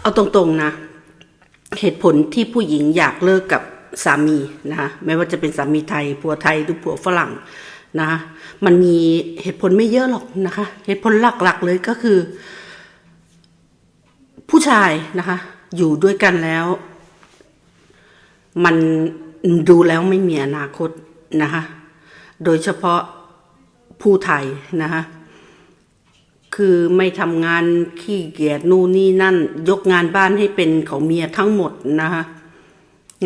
เอาตรงๆนะ เหตุผลที่ผู้หญิงอยากเลิกกับสามีนะคะไม่ว่าจะเป็นสามีไทยผัวไทยหรือผัวฝรั่งนะคะมันมีเหตุผลไม่เยอะหรอกนะคะ เหตุผลหลักๆเลยก็คือ ผู้ชายนะคะ อยู่ด้วยกันแล้ว มันดูแล้วไม่มีอนาคตนะคะ โดยเฉพาะผู้ไทยนะคะ คือไม่ทำงานขี้เกียจนู่นนี่นั่น ยกงานบ้านให้เป็นของเมียทั้งหมดนะคะ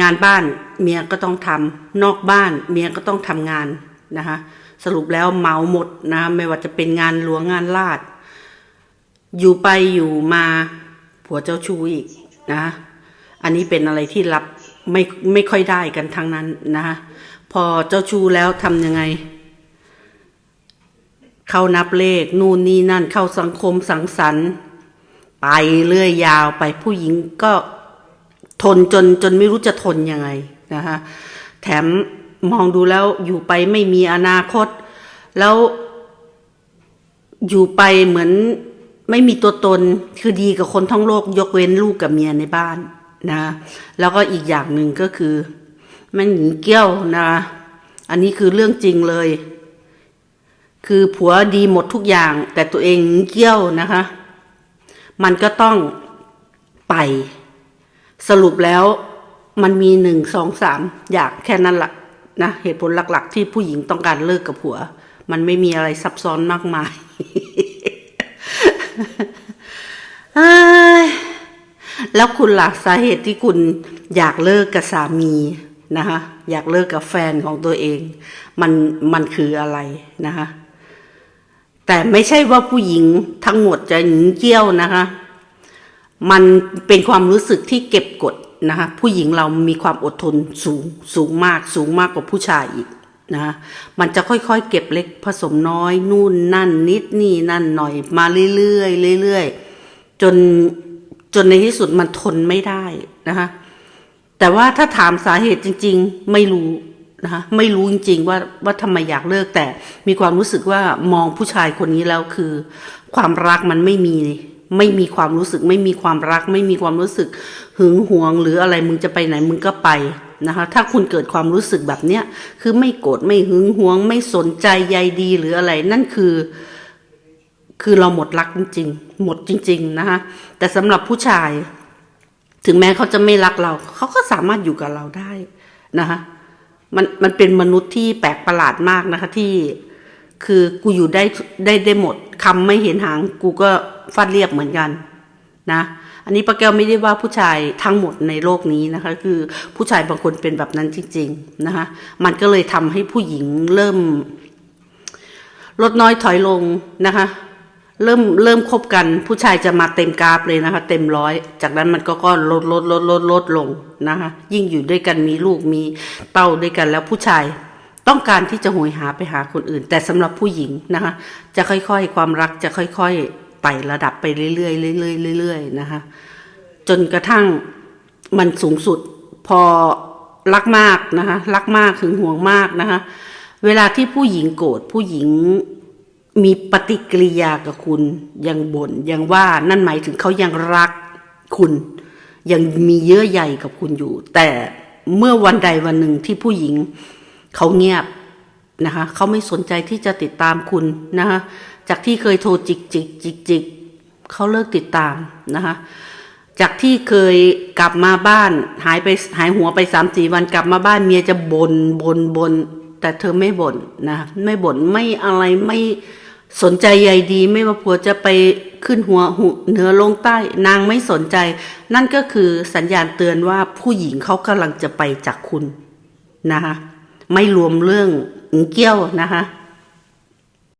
งานบ้านเมียก็ต้องทำนอกบ้านเมียก็ต้องทำงานนะคะสรุปแล้วเมาหมดนะไม่ว่าจะเป็นงานหลวงงานลาด อยู่ไปอยู่มาผัวเจ้าชู้อีกนะอันนี้เป็นอะไรที่รับไม่ไม่ค่อยได้กันทั้งนั้นนะคะพอเจ้าชู้แล้วทำยังไง เข้านับเลขนู่นนี่นั่นเข้าสังคมสังสรรค์ ไปเรื่อยยาวไปผู้หญิงก็ทนจนจนไม่รู้จะทนยังไงนะคะแถมมองดูแล้วอยู่ไปไม่มีอนาคต แล้วอยู่ไปเหมือนไม่มีตัวตนคือดีกับคนทั้งโลกยกเว้นลูกกับเมียในบ้านนะ แล้วก็อีกอย่างหนึ่งก็คือ มันหนีเกี้ยวนะ อันนี้คือเรื่องจริงเลย คือผัวดีหมดทุกอย่าง แต่ตัวเองเกี้ยวนะคะ มันก็ต้องไป สรุปแล้วมันมีหนึ่งสองสามอย่างแค่นั้นละนะเหตุผลหลัก ๆ ที่ผู้หญิงต้องการเลิกกับผัว มันไม่มีอะไรซับซ้อนมากมายแล้วคุณหลักสาเหตุที่คุณอยากเลิกกับสามีนะคะอยากเลิกกับแฟนของตัวเอง มันมันคืออะไรนะคะ แต่ไม่ใช่ว่าผู้หญิงทั้งหมดจะหนีเกี้ยวนะคะ มันเป็นความรู้สึกที่เก็บกดนะคะผู้หญิงเรามีความอดทนสูงสูงมากสูงมากกว่าผู้ชายอีกนะะมันจะค่อยๆ เก็บเล็กผสมน้อยนู่นนั่นนิดนี่นั่นหน่อยมาเรื่อยๆเรื่อยๆจนจนในที่สุดมันทนไม่ได้นะคะแต่ว่าถ้าถามสาเหตุจริง ๆ ไม่รู้ นะคะไม่รู้จริงๆว่าว่าทำไมอยากเลิกแต่มีความรู้สึกว่ามองผู้ชายคนนี้แล้วคือ ความรักมันไม่มีไม่มีความรู้สึก ไม่มีความรัก ไม่มีความรู้สึกหึงหวง หรืออะไรมึงจะไปไหนมึงก็ไปนะคะถ้าคุณเกิดความรู้สึกแบบเนี้ยคือไม่โกรธไม่หึงหวง ไม่สนใจใยดีหรืออะไรนั่นคือ คือเราหมดรักจริงๆหมดจริง ๆนะคะแต่สำหรับผู้ชาย ถึงแม้เขาจะไม่รักเรา เขาก็สามารถอยู่กับเราได้นะคะ มันมันเป็นมนุษย์ที่แปลกประหลาดมากนะคะที่คือกูอยู่ได้ได้ได้หมดคำไม่เห็นหางกูก็ฟาดเรียบเหมือนกันนะ อันนี้ป้าแก้วไม่ได้ว่าผู้ชายทั้งหมดในโลกนี้นะคะ คือผู้ชายบางคนเป็นแบบนั้นจริง ๆนะคะ มันก็เลยทำให้ผู้หญิงเริ่ม ลดน้อยถอยลงนะคะ เริ่มเริ่มคบกันผู้ชายจะมาเต็มกราฟเลยนะคะ เต็มร้อย จากนั้นมันก็ก็ลดลดลดลดลดลงนะคะ ยิ่งอยู่ด้วยกันมีลูกมีเต้าด้วยกันแล้วผู้ชายต้องการที่จะโหยหาไปหาคนอื่น แต่สำหรับผู้หญิงนะคะ จะค่อยๆ ความรักจะค่อยๆไต่ระดับไปเรื่อยๆเรื่อยๆเรื่อยๆนะคะ จนกระทั่งมันสูงสุดพอรักมากนะคะ รักมากถึงห่วงมากนะคะ เวลาที่ผู้หญิงโกรธผู้หญิง มีปฏิกิริยากับคุณ ยังบน่นยังว่านั่นหมายถึงเขายังรักคุณ ยังมีเยื่อใยกับคุณอยู่ แต่เมื่อวันใดวันหนึ่งที่ผู้หญิง เขาเงียบนะคะเขาไม่สนใจที่จะติดตามคุณนะคะจากที่เคยโทรจิกจิกจิกจิกเขาเลิกติดตามนะคะจากที่เคยกลับมาบ้านหายไปหายหัวไปสามสี่วันกลับมาบ้านเมียจะบน่นบน่นบ่นแต่เธอไม่บ่นนะไม่บ่นไม่อะไรไม่ สนใจใยดีไม่ว่าผัวจะไปขึ้นหัวหเหนือลงใต้ นางไม่สนใจ นั่นก็คือสัญญาณเตือนว่าผู้หญิงเขากำลังจะไปจากคุณนะคะไม่รวมเรื่องเกี้ยวนะคะ